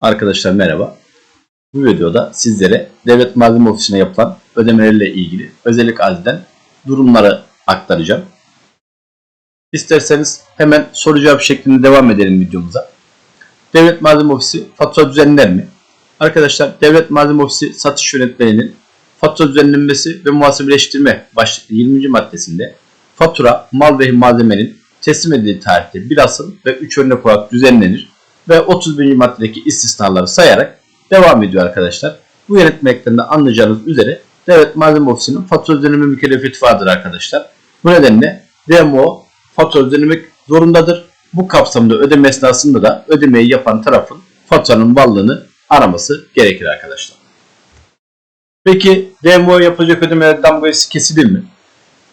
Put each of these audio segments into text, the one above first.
Arkadaşlar merhaba. Bu videoda sizlere Devlet Malzeme Ofisi'ne yapılan ödemelerle ilgili özellik azden durumları aktaracağım. İsterseniz hemen soru cevap şeklinde devam edelim videomuza. Devlet Malzeme Ofisi fatura düzenler mi? Arkadaşlar Devlet Malzeme Ofisi satış yönetmeliğinin fatura düzenlenmesi ve muhasebeleştirme başlıklı 20. maddesinde fatura, mal ve malzemenin teslim edildiği tarihte bir asıl ve 3 örnek olarak düzenlenir ve 31. maddedeki istisnaları sayarak devam ediyor arkadaşlar. Bu yönetmelikten de anlayacağınız üzere Devlet Malzeme Ofisi'nin fatura düzenleme mükellefiyeti vardır arkadaşlar. Bu nedenle DMO fatura düzenlemek zorundadır. Bu kapsamda ödeme esnasında da ödemeyi yapan tarafın faturanın varlığını araması gerekir arkadaşlar. Peki DMO yapacak ödemeler damga vergisi kesilir mi?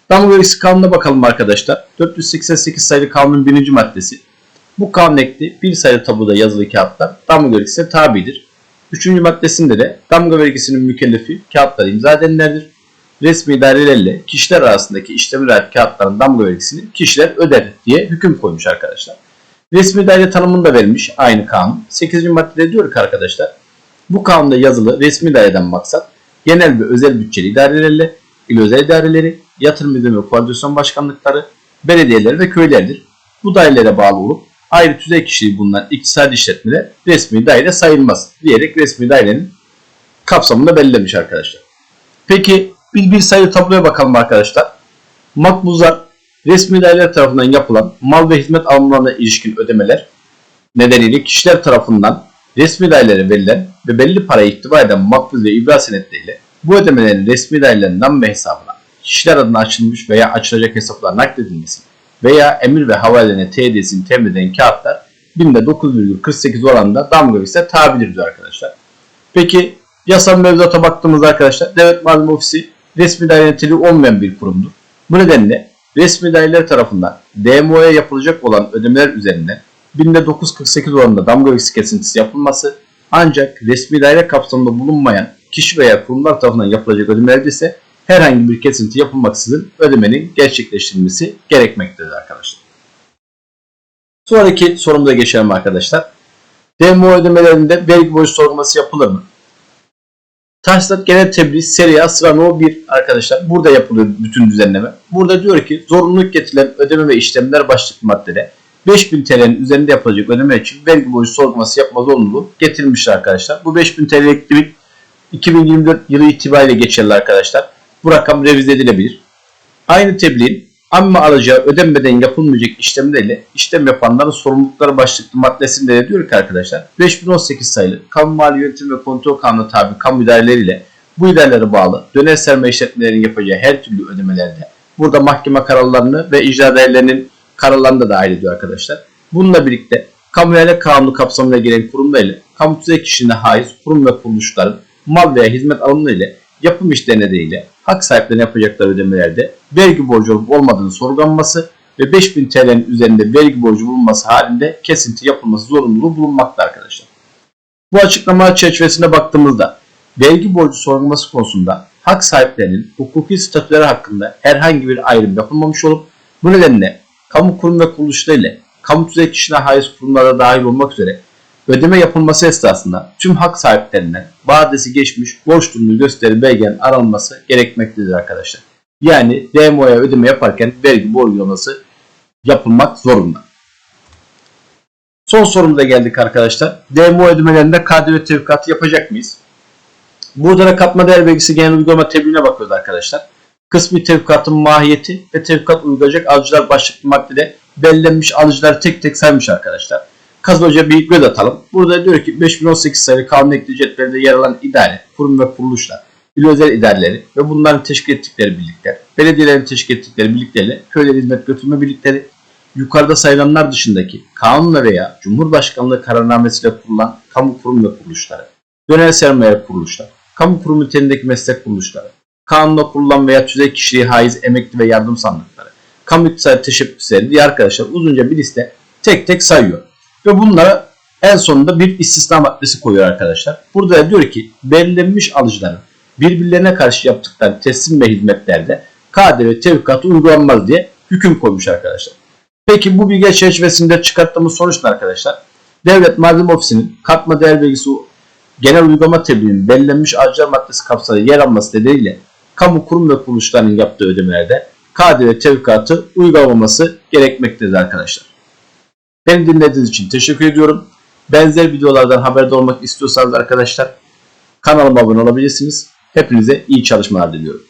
Damga vergisi bakalım arkadaşlar. 488 sayılı kanunun birinci maddesi. Bu kanun ekli bir sayılı tabuda yazılı kağıtlar damga vergisine tabidir. Üçüncü maddesinde de damga vergisinin mükellefi kağıtları imza edenlerdir. Resmi idarelerle kişiler arasındaki işlemler ait kağıtların damga vergisini kişiler öder diye hüküm koymuş arkadaşlar. Resmi daire tanımını da vermiş aynı kanun. 8. maddede diyor ki arkadaşlar bu kanunda yazılı resmi daireden maksat genel ve özel bütçeli idarelerle il özel idareleri, yatırım ödeme koordinasyon başkanlıkları, belediyeler ve köylerdir. Bu dairelere bağlı olup ayrı tüzey kişiliği bulunan iktisadi işletmeler resmi daire sayılmaz diyerek resmi dairenin kapsamını belirlemiş arkadaşlar. Peki bir bir sayılı tabloya bakalım arkadaşlar. Makbuzlar resmi daireler tarafından yapılan mal ve hizmet alımlarına ilişkin ödemeler nedeniyle kişiler tarafından resmi dairelere verilen ve belli paraya ihtiva eden makbuz ve ibra senetleriyle bu ödemelerin resmi dairelerinden ve hesabına kişiler adına açılmış veya açılacak hesaplar nakledilmesi veya emir ve havalelerine TD'sini temin eden kağıtlar binde 9,48 oranında damga vergisine tabidir arkadaşlar. Peki yasal mevzuata baktığımızda arkadaşlar Devlet Malzeme Ofisi resmi daire olmayan bir kurumdur. Bu nedenle resmi daireler tarafından DMO'ya yapılacak olan ödemeler üzerinden binde 9,48 oranında damga vergisi kesintisi yapılması ancak resmi daire kapsamında bulunmayan kişi veya kurumlar tarafından yapılacak ödemelerde ise herhangi bir kesinti yapılmaksızın ödemenin gerçekleştirilmesi gerekmektedir arkadaşlar. Sonraki sorumuza geçelim arkadaşlar. DMO ödemelerinde vergi borcu sorgulaması yapılır mı? Tahsilat genel tebliğ seri A sıra no 1 arkadaşlar. Burada yapılıyor bütün düzenleme. Burada diyor ki zorunluluk getirilen ödeme ve işlemler başlıklı maddede 5000 TL'nin üzerinde yapılacak ödeme için vergi borcu sorgulaması yapma zorunluluğu getirilmiştir arkadaşlar. Bu 5000 TL'lik limit 2024 yılı itibariyle geçerli arkadaşlar. Bu rakam revize edilebilir. Aynı tebliğin amme alacağı ödenmeden yapılmayacak işlemlerle işlem yapanların sorumlulukları başlıklı maddesinde de diyor ki arkadaşlar 5018 sayılı kamu mali yönetim ve kontrol kanunu tabi kamu idareleriyle bu idarelere bağlı döner sermaye işletmelerinin yapacağı her türlü ödemelerde burada mahkeme kararlarını ve icra dairelerinin kararlarını da dahil ediyor arkadaşlar. Bununla birlikte kamu ihlal kanunu kapsamına giren kurumlar ile kamu tüzey kişiliğine haiz kurum ve kuruluşların mal veya hizmet alımları ile yapım işleri nedeniyle hak sahiplerine yapacakları ödemelerde vergi borcu olup olmadığını sorgulanması ve 5000 TL'nin üzerinde vergi borcu bulunması halinde kesinti yapılması zorunluluğu bulunmakta arkadaşlar. Bu açıklama çerçevesine baktığımızda vergi borcu sorgulaması konusunda hak sahiplerinin hukuki statüleri hakkında herhangi bir ayrım yapılmamış olup bu nedenle kamu kurum ve kuruluşları ile kamu tüzey kişine haiz kurumlara dahil olmak üzere ödeme yapılması esnasında tüm hak sahiplerinden vadesi geçmiş borç durumunu gösteri belgenin aranması gerekmektedir arkadaşlar. Yani DMO'ya ödeme yaparken vergi borculaması yapılmak zorunda. Son sorumuza geldik arkadaşlar. DMO ödemelerinde KDV tevkikatı yapacak mıyız? Burada da katma değer vergisi genel uygulama tebliğine bakıyoruz arkadaşlar. Kısmi tevkikatın mahiyeti ve tevkikat uygulayacak alıcılar başlıklı maddede belirlenmiş alıcıları tek tek saymış arkadaşlar. Kazaca bir göz atalım. Burada diyor ki 5018 sayılı kanun cetvelinde yer alan idare, kurum ve kuruluşlar, il özel idareleri ve bunların teşkil ettikleri birlikler, belediyelerin teşkil ettikleri birliklerle köyler hizmet götürme birlikleri, yukarıda sayılanlar dışındaki kanunla veya Cumhurbaşkanlığı kararnamesiyle kurulan kamu kurum ve kuruluşları, döner sermaye kuruluşlar, kamu kurum niteliğindeki meslek kuruluşları, kanunla kurulan veya tüzey kişiliği haiz emekli ve yardım sandıkları, kamu iktisadi teşebbüsleri diye arkadaşlar uzunca bir liste tek tek sayıyor. Ve bunlara en sonunda bir istisna maddesi koyuyor arkadaşlar. Burada da diyor ki belirlenmiş alıcıların birbirlerine karşı yaptıkları teslim ve hizmetlerde KDV tevkikatı uygulanmaz diye hüküm koymuş arkadaşlar. Peki bu bilgi çerçevesinde çıkarttığımız sonuç ne arkadaşlar? Devlet Malzeme Ofisi'nin katma değer belgesi genel uygulama tebliğinin belirlenmiş harcama maddesi kapsamında yer alması nedeniyle kamu kurum ve kuruluşlarının yaptığı ödemelerde KDV tevkatı uygulamaması gerekmektedir arkadaşlar. Beni dinlediğiniz için teşekkür ediyorum. Benzer videolardan haberdar olmak istiyorsanız arkadaşlar kanalıma abone olabilirsiniz. Hepinize iyi çalışmalar diliyorum.